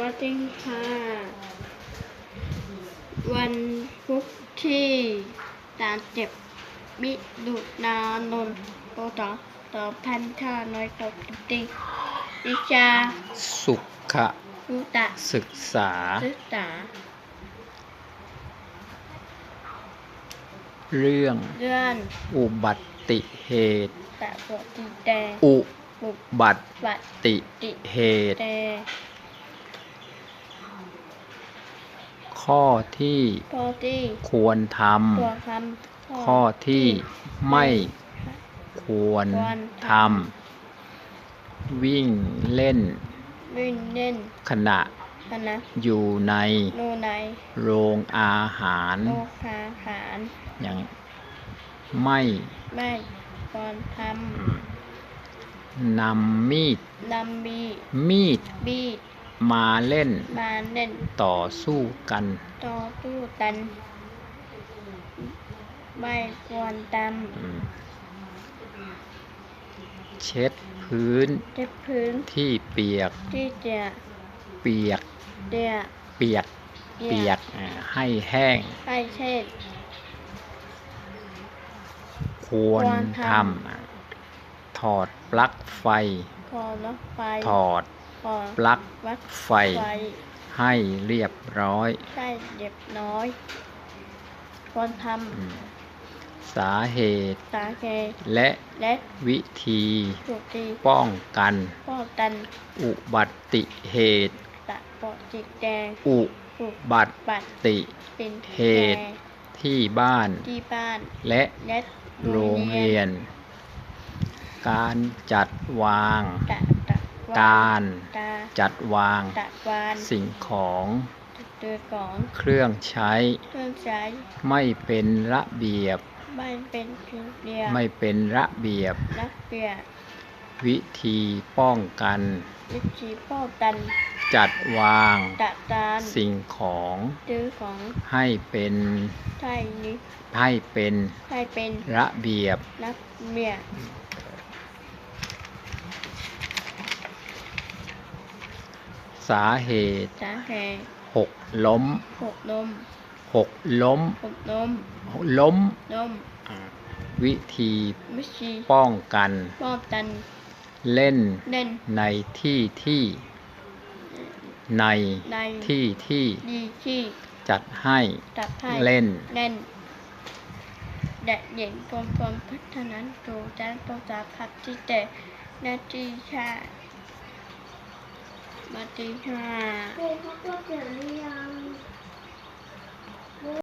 วันที่ห้าวันพุธที่สามเจ็บมิถุนายนพศสองพันห้าร้อยหกสิบสี่วิชาสุขรุตะศึกษา ศึกษา เรื่องเรื่องอุบัติเหตุ ตะบทติแดงอุบุกบัตบัตติติเหตุ แดง ข้อที่พอที่ควรทตัวคำำข้อที่ไม่ควรควรททำวิ่งเล่นวิ่งเล่นขณะคณะอยู่ในโนในโรงอาหาร โลคาหารอย่างไม่ไม่ควรทนำมีดำนำบีมีด บีด มาเล่นมาเล่นต่อสู้กัน ต่อตู้ตัน ไม่ควรตอืมเช็ดพื้นำเจ็บพื้นที่เปียกที่จะเปียกเดียเปียกเปียกอ่าให้แห้ง ให้เช่นควรควรททำอ่าถอดปลั๊กไฟพอรถไฟถอดพอ ปลั๊กวัดไฟไฟ ให้เรียบร้อยใช่เด็บน้อย ควรทอืมสาเหตุำสาเหตุ และและวิธีถูกตีป้องกัน ป้องกัน อุบัติเหตุตะปอดจิกแดงอุถูกบับัตรติเป็นเหตุแดงที่บ้านที่บ้านและและโรงเรียน การจัดวางตะตะวาน การตาจัดวางตะวานสิ่งของตัวของเครื่องใช้ เครื่องใช้ ไม่เป็นระเบียบ ไม่เป็นพิมพ์เรียงไม่เป็นระเบียบนักเปียวิธีป้องกัน วิธีป้องกัน จัดวางตะตานสิ่งของซื้อของ ให้เป็นไทยนี้ให้เป็น ให้เป็นระเบียบนักเมีย สาเหตุสาเหตุหกล้มหกนมหกล้มหกนมล้มนมวิธีวิธีป้องกัน ป้องกัน เล่นเล่นในที่ที่ ในในที่ที่ดีที่จัดให้ตัดให้เล่นเล่นเด็กหญิงกรมกรมพัฒนาดูด้านประสาพัฒน์ที่แต่นาทีชา วัสดีค่ะเด็กเขก็เกิหรือยัง